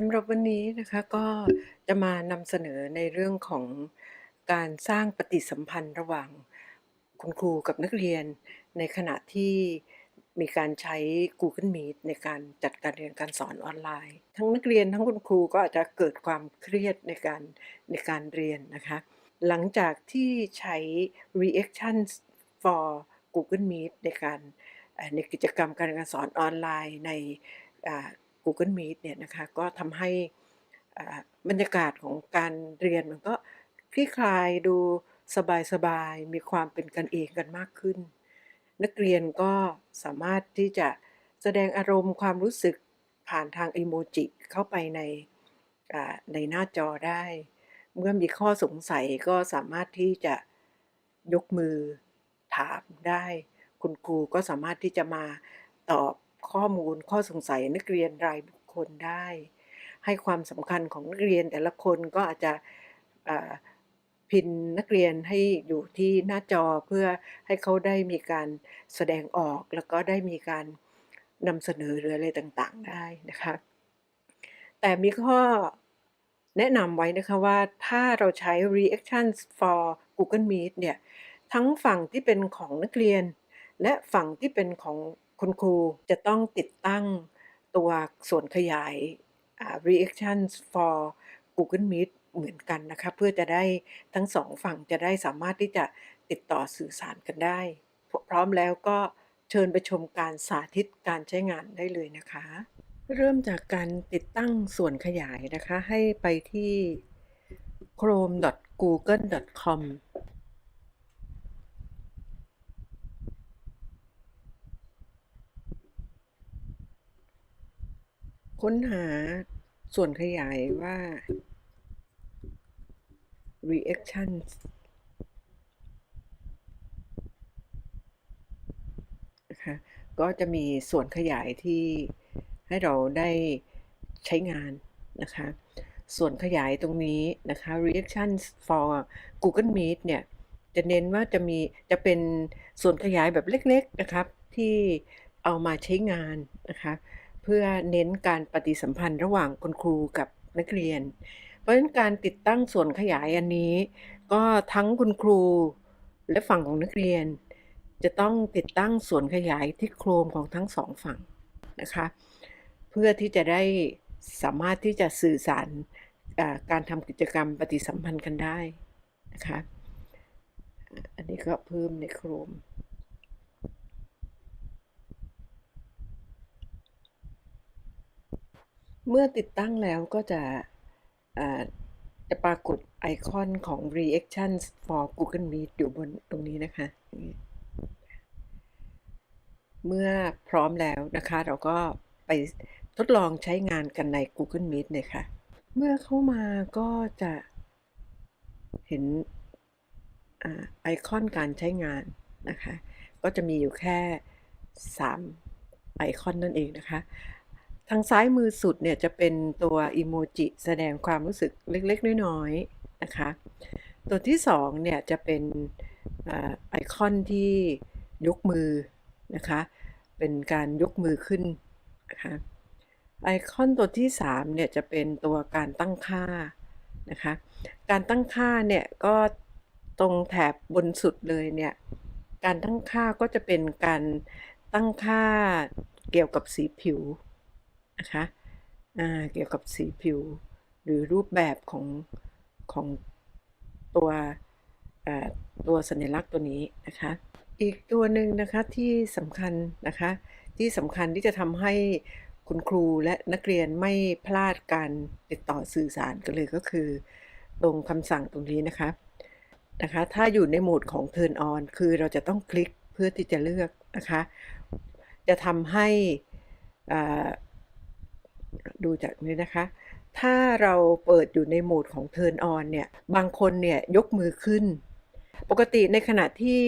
สำหรับวันนี้นะคะก็จะมานำเสนอในเรื่องของการสร้างปฏิสัมพันธ์ระหว่างคุณครูกับนักเรียน ในขณะที่มีการใช้ Google Meet ในการจัดการเรียนการสอนออนไลน์ ทั้งนักเรียนทั้งคุณครูก็อาจจะเกิดความเครียดในการในการเรียนนะคะ หลังจากที่ใช้ reaction for Google Meet ในการในกิจกรรมการเรียนการสอนออนไลน์ในอ่า Google Meet เนี่ยนะคะก็ทำให้อ่าบรรยากาศของการเรียนมันก็คลี่คลายดูสบายๆ มีความเป็นกันเองกันมากขึ้น นักเรียนก็สามารถที่จะแสดงอารมณ์ความรู้สึกผ่านทางอีโมจิเข้าไปในในหน้าจอได้ เมื่อมีข้อสงสัยก็สามารถที่จะยกมือถามได้ คุณครูก็สามารถที่จะมาตอบ ข้อมูลข้อสงสัยนักเรียนรายบุคคลได้ ให้ความสำคัญของนักเรียนแต่ละคนก็อาจจะพินนักเรียนให้อยู่ที่หน้าจอเพื่อให้เขาได้มีการแสดงออก แล้วก็ได้มีการนำเสนอหรืออะไรต่างๆได้นะคะแต่มีข้อแนะนำไว้นะคะว่าถ้าเราใช้ reactions for Google Meet เนี่ย ทั้งฝั่งที่เป็นของนักเรียน และฝั่งที่เป็นของ คุณครูจะต้องติดตั้งตัวส่วนขยาย Reaction for Google Meet เหมือนกันนะคะเพื่อจะได้ทั้งสองฝั่งจะได้สามารถที่จะติดต่อสื่อสารกันได้ พร้อมแล้วก็เชิญไปชมการสาธิตการใช้งานได้เลยนะคะ เริ่มจากการติดตั้งส่วนขยายนะคะ ให้ไปที่ chrome.google.com ค้นหาส่วนขยายว่า reactions นะคะก็จะมีส่วนขยายที่ให้เราได้ใช้งานนะคะ ส่วนขยายตรงนี้นะคะ reactions for Google Meet เนี่ย จะเน้นว่าจะมีจะเป็นส่วนขยายแบบเล็กๆนะครับ ที่เอามาใช้งานนะคะ เพื่อเน้นการปฏิสัมพันธ์ระหว่างคุณครูกับนักเรียน เพราะฉะนั้นการติดตั้งส่วนขยายอันนี้ ก็ทั้งคุณครูและฝั่งของนักเรียน จะต้องติดตั้งส่วนขยายที่โครมของทั้งสองฝั่งนะคะเพื่อที่จะได้สามารถที่จะสื่อสารการทำกิจกรรมปฏิสัมพันธ์กันได้นะคะอันนี้ก็เพิ่มในโครม เมื่อติดตั้งแล้วก็จะจะปรากฏไอคอนของ reactions for Google Meet อยู่บนตรงนี้นะคะ เมื่อพร้อมแล้วนะคะ เราก็ไปทดลองใช้งานกันใน Google Meet เลยค่ะ เมื่อเข้ามาก็จะเห็นอไอคอนการใช้งานนะคะ ก็จะมีอยู่แค่ 3 ไอคอนนั่นเองนะคะ ทางซ้ายมือสุดเนี่ยจะเป็นตัวอีโมจิแสดงความรู้สึกเล็กๆ น้อยๆนะคะ ตัวที่2เนี่ยจะเป็นอไอคอนที่ยกมือนะคะ เป็นการยกมือขึ้นนะคะไอคอนตัวที่3เนี่ยจะเป็นตัวการตั้งค่านะคะ การตั้งค่าเนี่ยก็ตรงแถบบนสุดเลยเนี่ย การตั้งค่าก็จะเป็นการตั้งค่าเกี่ยวกับสีผิว นะคะเกี่ยวกับสีผิว หรือรูปแบบของของตัวตัวสัญลักษณ์ตัวนี้นะคะ อีกตัวหนึ่งนะคะที่สำคัญนะคะที่สำคัญที่จะทำให้คุณครูและนักเรียนไม่พลาดการติดต่อสื่อสารกันเลยก็คือ ตรงคำสั่งตรงนี้นะคะนะคะถ้าอยู่ในโหมดของ Turn on คือเราจะต้องคลิกเพื่อที่จะเลือกนะคะ จะทำให้อ่า ดูจากนี้นะคะ ถ้าเราเปิดอยู่ในโหมดของ Turn on เนี่ย บางคนเนี่ยยกมือขึ้น ปกติในขณะที่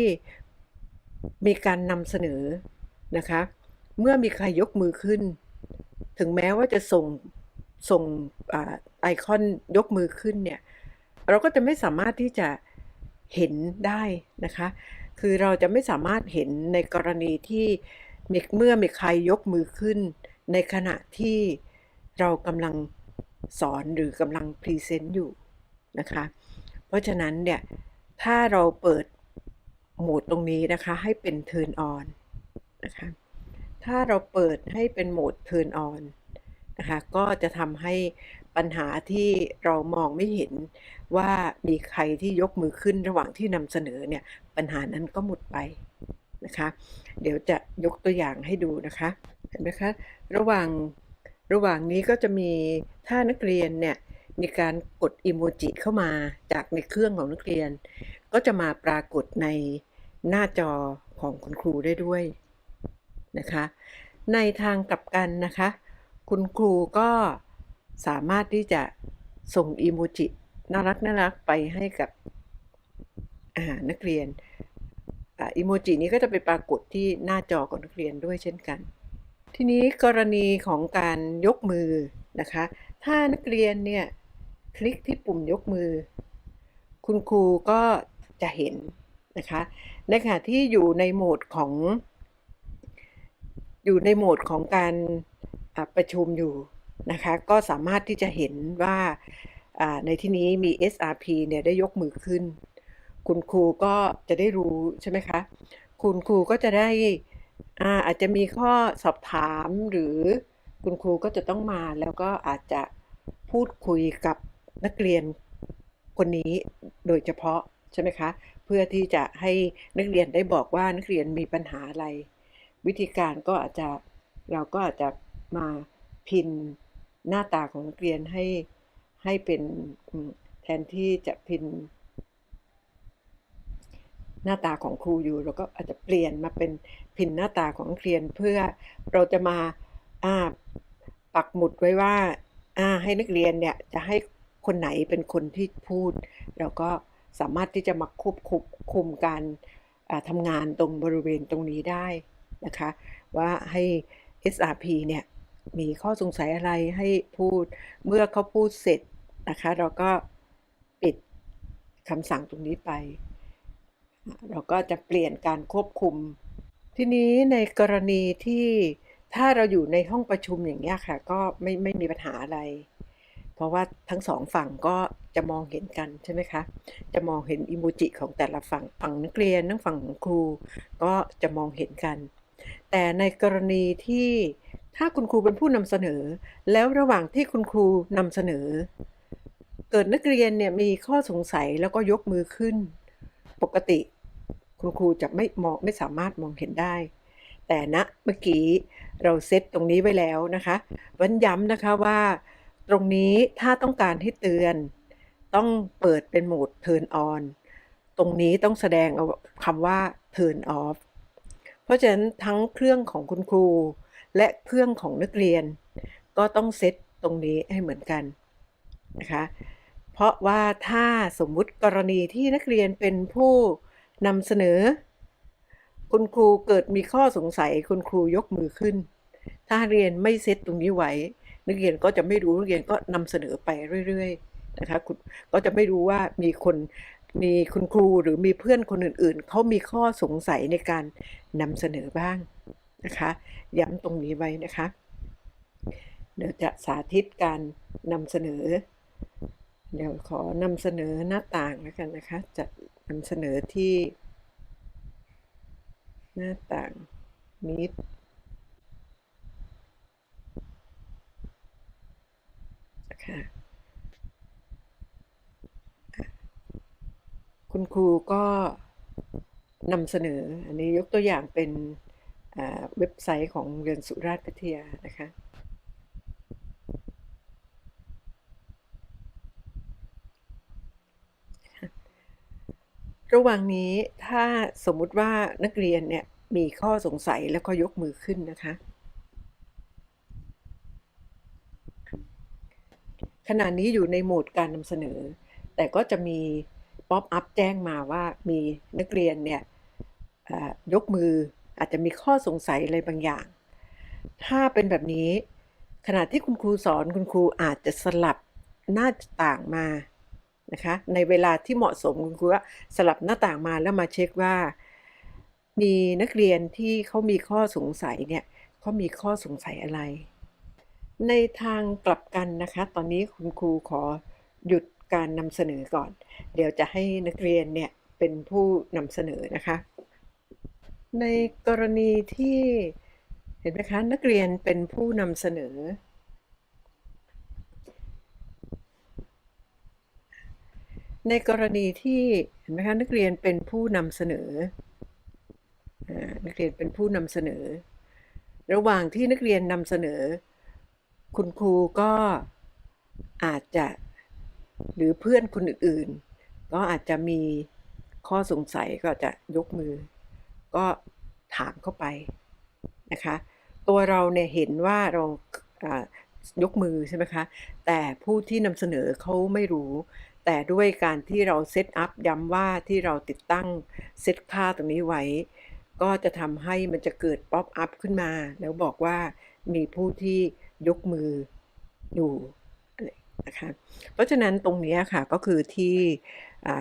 มีการนำเสนอนะคะ เมื่อมีใครยกมือขึ้น ถึงแม้ว่าจะส่งส่งอไอคอนยกมือขึ้นเนี่ย เราก็จะไม่สามารถที่จะเห็นได้นะคะ คือเราจะไม่สามารถเห็นในกรณีที่เมื่อมีใครยกมือขึ้น ในขณะที่ เรากำลังสอนหรือกำลังพรีเซนต์อยู่นะคะ เพราะฉะนั้นเนี่ยถ้าเราเปิดโหมดตรงนี้นะคะให้เป็น turn on นะคะ ถ้าเราเปิดให้เป็นโหมด turn on นะคะก็จะทำให้ปัญหาที่เรามองไม่เห็นว่ามีใครที่ยกมือขึ้นระหว่างที่นำเสนอเนี่ยปัญหานั้นก็หมดไปนะคะ เดี๋ยวจะยกตัวอย่างให้ดูนะคะ เห็นไหมคะ ระหว่าง ระหว่างนี้ก็จะมีถ้านักเรียนเนี่ยมีการกดอิโมจิเข้ามาจากในเครื่องของนักเรียน ก็จะมาปรากฏในหน้าจอของคุณครูได้ด้วยนะคะในทางกลับกันนะคะ คุณครูก็สามารถที่จะส่งอีโมจิน่ารักน่ารักไปให้กับนักเรียนอีโมจินี้ก็จะไปปรากฏที่หน้าจอของนักเรียนด้วยเช่นกัน ทีนี้กรณีของการยกมือนะคะ ถ้านักเรียนเนี่ยคลิกที่ปุ่มยกมือ คุณครูก็จะเห็นนะคะในขณะที่อยู่ในโหมดของ อยู่ในโหมดของการประชุมอยู่นะคะก็สามารถที่จะเห็นว่าในที่นี้มี SRP เนี่ยได้ยกมือขึ้น คุณครูก็จะได้รู้ใช่ไหมคะ คุณครูก็จะได้ อาอาจจะมีข้อสอบถามหรือคุณครูก็จะต้องมาแล้วก็อาจจะพูดคุยกับนักเรียนคนนี้โดยเฉพาะใช่ไหมคะ เพื่อที่จะให้นักเรียนได้บอกว่านักเรียนมีปัญหาอะไร วิธีการก็อาจจะเราก็อาจจะมาพินหน้าตาของนักเรียนให้ให้เป็นแทนที่จะพินหน้าตาของครูอยู่เราก็อาจจะเปลี่ยนมาเป็น พินหน้าตาของเรียนเพื่อเราจะมาปักหมุดไว้ว่าให้นักเรียนเนี่ยจะให้คนไหนเป็นคนที่พูด เราก็สามารถที่จะมาควบคุมคุมการทำงานตรงบริเวณตรงนี้ได้นะคะ ว่าให้ SRP เนี่ยมีข้อสงสัยอะไรให้พูดเมื่อเขาพูดเสร็จนะคะ เราก็ปิดคำสั่งตรงนี้ไป เราก็จะเปลี่ยนการควบคุม ทีนี้ในกรณีที่ถ้าเราอยู่ในห้องประชุมอย่างนี้ค่ะ ก็ไม่ไม่มีปัญหาอะไร เพราะว่าทั้งสองฝั่งก็จะมองเห็นกันใช่ไหมคะ จะมองเห็นอิโมจิของแต่ละฝั่งฝั่งนักเรียนทั้งฝั่งของครู ก็จะมองเห็นกัน แต่ในกรณีที่ถ้าคุณครูเป็นผู้นำเสนอ แล้วระหว่างที่คุณครูนำเสนอ เกิดนักเรียนเนี่ยมีข้อสงสัยแล้วก็ยกมือขึ้น ปกติ คุณครูจะไม่มองไม่สามารถมองเห็นได้ แต่ณนะเมื่อกี้เราเซตตรงนี้ไว้แล้วนะคะวันย้ำนะคะว่าตรงนี้ถ้าต้องการให้เตือน ต้องเปิดเป็นโหมด turn on ตรงนี้ต้องแสดงเอาคำว่า turn off เพราะฉะนั้นทั้งเครื่องของคุณครู และเครื่องของนักเรียน ก็ต้องเซตตรงนี้ให้เหมือนกันนะคะเพราะว่าถ้าสมมุติกรณีที่นักเรียนเป็นผู้ นำเสนอ คุณครูเกิดมีข้อสงสัยคุณครูยกมือขึ้น ถ้าเรียนไม่เซตตรงนี้ไว้ นักเรียนก็จะไม่รู้นักเรียนก็นำเสนอไปเรื่อยๆนะคะคุณก็จะไม่รู้ว่ามีคนมีคุณครูหรือมีเพื่อนคนอื่นๆ เขามีข้อสงสัยในการนำเสนอบ้างนะคะ ย้ำตรงนี้ไว้นะคะ เดี๋ยวจะสาธิตการนำเสนอ เดี๋ยวขอนำเสนอหน้าต่างแล้วกันนะคะ จะ นำเสนอที่ หน้าต่างมิดค่ะคุณครูก็นำเสนอ อันนี้ยกตัวอย่างเป็นเว็บไซต์ของเรียนสุราษฎร์พิทยานะคะ ระหว่างนี้ถ้าสมมุติว่านักเรียนเนี่ยมีข้อสงสัยแล้วก็ยกมือขึ้นนะคะ ขณะนี้อยู่ในโหมดการนำเสนอ แต่ก็จะมีป๊อปอัพแจ้งมาว่ามีนักเรียนเนี่ยยกมืออาจจะมีข้อสงสัยอะไรบางอย่าง ถ้าเป็นแบบนี้ ขณะที่คุณครูสอนคุณครูอาจจะสลับหน้าต่างมา นะคะในเวลาที่เหมาะสมคุณครูสลับหน้าต่างมาแล้วมาเช็คว่า มีนักเรียนที่เขามีข้อสงสัยเนี่ยเขามีข้อสงสัยอะไร ในทางกลับกันนะคะ ตอนนี้คุณครูขอหยุดการนำเสนอก่อน เดี๋ยวจะให้นักเรียนเนี่ยเป็นผู้นำเสนอนะคะ ในกรณีที่เห็นไหมคะนักเรียนเป็นผู้นำเสนอ ในกรณีที่เห็นไหมคะนักเรียนเป็นผู้นำเสนอนักเรียนเป็นผู้นำเสนอ ระหว่างที่นักเรียนนำเสนอ คุณครูก็อาจจะหรือเพื่อนคนอื่นๆ ก็อาจจะมีข้อสงสัยก็จะยกมือ ก็ถามเข้าไปนะคะตัวเราเนี่ยเห็นว่าเรายกมือใช่ไหมคะ แต่ผู้ที่นำเสนอเขาไม่รู้ แต่ด้วยการที่เราเซตอัพย้ำว่าที่เราติดตั้งเซตค่าตรงนี้ไว้ ก็จะทำให้มันจะเกิดป๊อปอัพขึ้นมา แล้วบอกว่ามีผู้ที่ยกมืออยู่นะคะเพราะฉะนั้นตรงนี้ค่ะก็คือที่อ่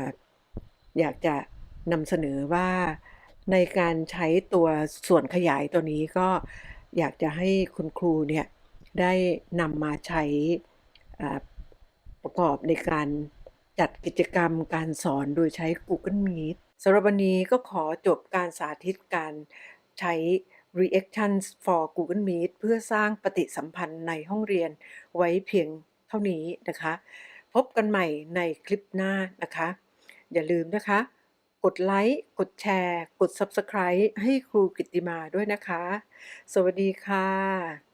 อยากจะนำเสนอว่าในการใช้ตัวส่วนขยายตัวนี้ก็อยากจะให้คุณครูเนี่ยได้นำมาใช้ประกอบในการ จัดกิจกรรมการสอนโดยใช้ Google Meet สำหรับวันนี้ก็ขอจบการสาธิตการใช้ Reactions for Google Meet เพื่อสร้างปฏิสัมพันธ์ในห้องเรียนไว้เพียงเท่านี้นะคะ พบกันใหม่ในคลิปหน้านะคะ อย่าลืมนะคะ กดไลค์ กดแชร์ กด Subscribe ให้ครูกิตติมาด้วยนะคะ สวัสดีค่ะ